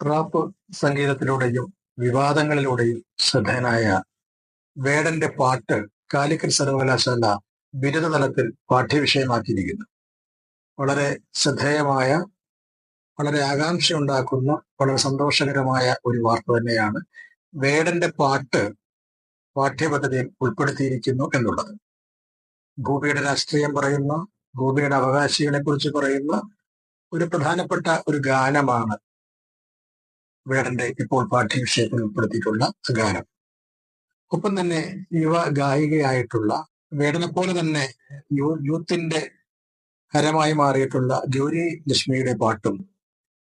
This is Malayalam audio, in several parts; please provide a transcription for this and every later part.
റാപ്പ് സംഗീതത്തിലൂടെയും വിവാദങ്ങളിലൂടെയും ശ്രദ്ധേയനായ വേടന്റെ പാട്ട് കാലിക്കറ്റ് സർവകലാശാല ബിരുദ തലത്തിൽ പാഠ്യവിഷയമാക്കിയിരിക്കുന്നു. വളരെ ശ്രദ്ധേയമായ വളരെ ആകാംക്ഷയുണ്ടാക്കുന്ന വളരെ സന്തോഷകരമായ ഒരു വാർത്ത തന്നെയാണ് വേടന്റെ പാട്ട് പാഠ്യപദ്ധതിയിൽ ഉൾപ്പെടുത്തിയിരിക്കുന്നു എന്നുള്ളത്. ഭൂമിയുടെ രാഷ്ട്രീയം പറയുന്ന ഭൂമിയുടെ അവകാശികളെ കുറിച്ച് പറയുന്ന ഒരു പ്രധാനപ്പെട്ട ഒരു ഗാനമാണ് വേടന്റെ ഇപ്പോൾ പാഠ്യവിഷയത്തിൽ ഉൾപ്പെടുത്തിയിട്ടുള്ള ഗാനം. ഒപ്പം തന്നെ യുവ ഗായികയായിട്ടുള്ള വേടനെ പോലെ തന്നെ യൂ യൂത്തിന്റെ ഹരമായി മാറിയിട്ടുള്ള ഗൗരി ലക്ഷ്മിയുടെ പാട്ടും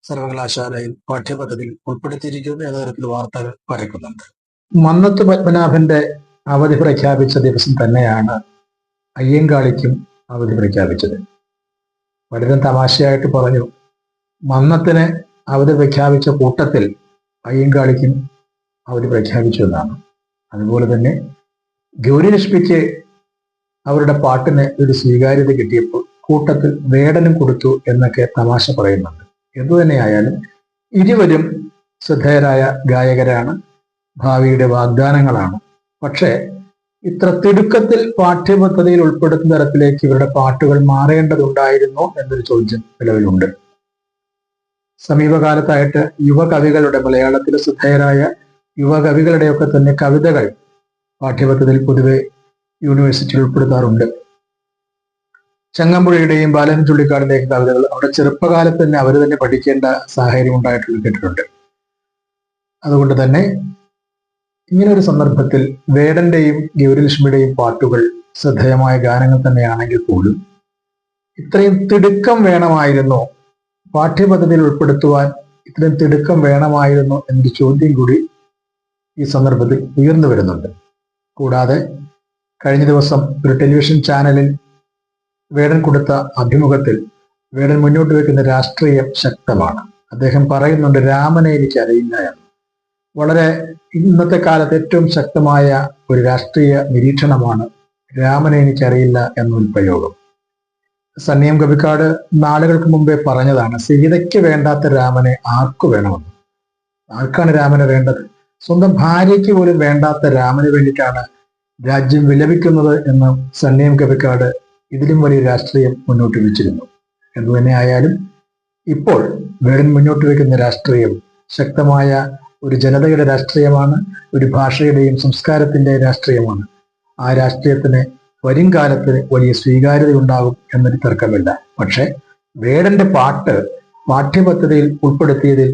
സർവകലാശാലയിൽ പാഠ്യപദ്ധതിയിൽ ഉൾപ്പെടുത്തിയിരിക്കുന്നു എന്ന തരത്തിൽ വാർത്തകൾ പരക്കുന്നുണ്ട്. മന്നത്ത് പത്മനാഭന്റെ അവധി പ്രഖ്യാപിച്ച ദിവസം തന്നെയാണ് അയ്യങ്കാളിക്കും അവധി പ്രഖ്യാപിച്ചത്. വളരെ തമാശയായിട്ട് പറഞ്ഞു മന്നത്തിന് അവധി പ്രഖ്യാപിച്ച കൂട്ടത്തിൽ അയ്യങ്കാളിക്കും അവധി പ്രഖ്യാപിച്ചു എന്നാണ്. അതുപോലെ തന്നെ ഗൗരിലക്ഷ്മിക്ക് അവരുടെ പാട്ടിന് ഒരു സ്വീകാര്യത കിട്ടിയപ്പോൾ കൂട്ടത്തിൽ വേടനും കൊടുത്തു എന്നൊക്കെ തമാശ പറയുന്നുണ്ട്. എന്തുതന്നെയായാലും ഇരുവരും ശ്രദ്ധേയരായ ഗായകരാണ് ഭാവിയുടെ വാഗ്ദാനങ്ങളാണ്. പക്ഷേ ഇത്ര തിടുക്കത്തിൽ പാഠ്യപദ്ധതിയിൽ ഉൾപ്പെടുത്തുന്ന തരത്തിലേക്ക് ഇവരുടെ പാട്ടുകൾ മാറേണ്ടതുണ്ടായിരുന്നോ എന്നൊരു ചോദ്യം നിലവിലുണ്ട്. സമീപകാലത്തായിട്ട് യുവകവികളുടെ മലയാളത്തിലെ ശ്രദ്ധേയരായ യുവകവികളുടെയൊക്കെ തന്നെ കവിതകൾ പാഠ്യപദ്ധതിയിൽ പൊതുവെ യൂണിവേഴ്സിറ്റിയിൽ ഉൾപ്പെടുത്താറുണ്ട്. ചങ്ങമ്പുഴയുടെയും ബാലൻ ചുള്ളിക്കാടിന്റെയും കവിതകൾ അവിടെ ചെറുപ്പകാലത്ത് തന്നെ അവർ തന്നെ പഠിക്കേണ്ട സാഹചര്യം ഉണ്ടായിട്ടുള്ള കേട്ടിട്ടുണ്ട്. അതുകൊണ്ട് തന്നെ ഇങ്ങനെ ഒരു സന്ദർഭത്തിൽ വേടന്റെയും ഗൗരിലക്ഷ്മിയുടെയും പാട്ടുകൾ ശ്രദ്ധേയമായ ഗാനങ്ങൾ തന്നെയാണെങ്കിൽ പോലും ഇത്രയും തിടുക്കം വേണമായിരുന്നോ പാഠ്യപദ്ധതിയിൽ ഉൾപ്പെടുത്തുവാൻ ഇത്തരം തിടുക്കം വേണമായിരുന്നു എന്നൊരു ചോദ്യം കൂടി ഈ സന്ദർഭത്തിൽ ഉയർന്നു വരുന്നുണ്ട്. കൂടാതെ കഴിഞ്ഞ ദിവസം ഒരു ടെലിവിഷൻ ചാനലിൽ വേടൻ കൊടുത്ത അഭിമുഖത്തിൽ വേടൻ മുന്നോട്ട് വയ്ക്കുന്ന രാഷ്ട്രീയം ശക്തമാണ്. അദ്ദേഹം പറയുന്നുണ്ട് രാമനെ എനിക്ക് അറിയില്ല എന്ന്. വളരെ ഇന്നത്തെ കാലത്ത് ഏറ്റവും ശക്തമായ ഒരു രാഷ്ട്രീയ നിരീക്ഷണമാണ് രാമനെ എനിക്കറിയില്ല എന്നൊരു പ്രയോഗം. സന്നിയം കവിക്കാട് നാളുകൾക്ക് മുമ്പേ പറഞ്ഞതാണ് സീതയ്ക്ക് വേണ്ടാത്ത രാമനെ ആർക്കു വേണമെന്ന്. ആർക്കാണ് രാമനെ വേണ്ടത്? സ്വന്തം ഭാര്യയ്ക്ക് പോലും വേണ്ടാത്ത രാമന് വേണ്ടിയിട്ടാണ് രാജ്യം വിലപിക്കുന്നത് എന്ന് സന്നിയം കവിക്കാട് ഇതിലും വലിയ രാഷ്ട്രീയം മുന്നോട്ട് വെച്ചിരുന്നു. എന്തു തന്നെ ആയാലും ഇപ്പോൾ വേടൻ മുന്നോട്ട് വയ്ക്കുന്ന രാഷ്ട്രീയം ശക്തമായ ഒരു ജനതയുടെ രാഷ്ട്രീയമാണ് ഒരു ഭാഷയുടെയും സംസ്കാരത്തിന്റെ രാഷ്ട്രീയമാണ്. ആ രാഷ്ട്രീയത്തിന് വരും കാലത്ത് വലിയ സ്വീകാര്യത ഉണ്ടാകും എന്നൊരു തർക്കമില്ല. പക്ഷെ വേടന്റെ പാട്ട് പാഠ്യപദ്ധതിയിൽ ഉൾപ്പെടുത്തിയതിൽ